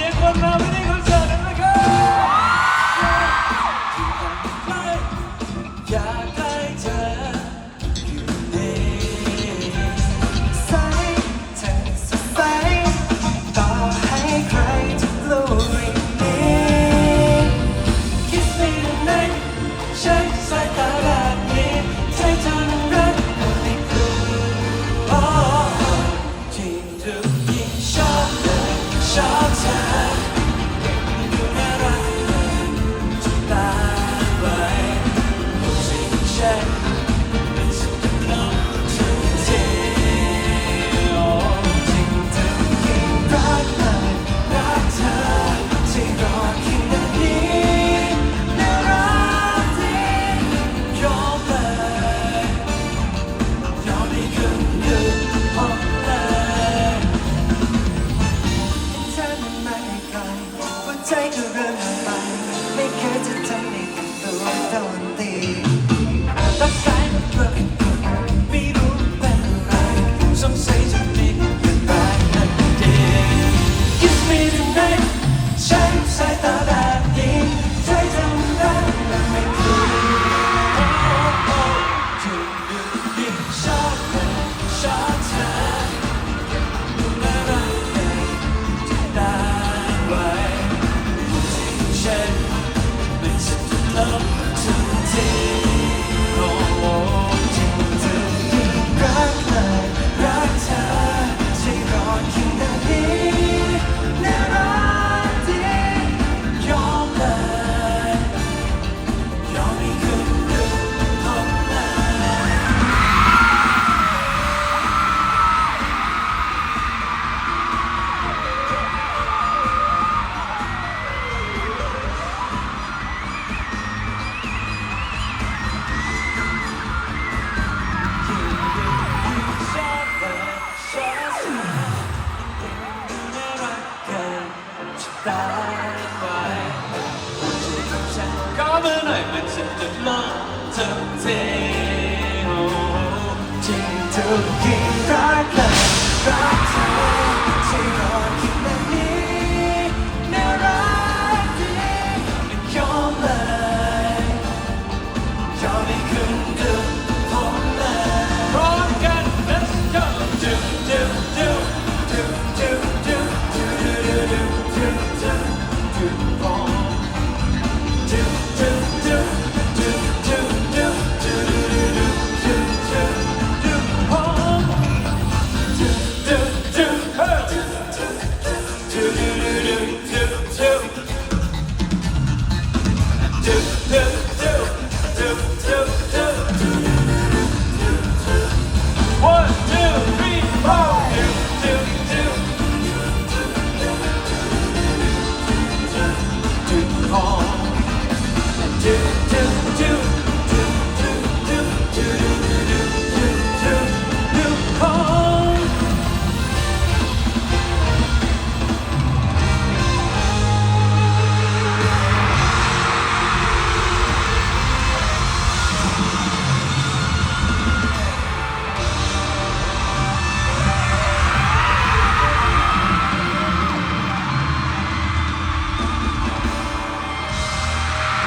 Siempre la Yeah. up to the day. ตาไปช่วฉันก็มือหน่อยมันจะจุดลงเธอเท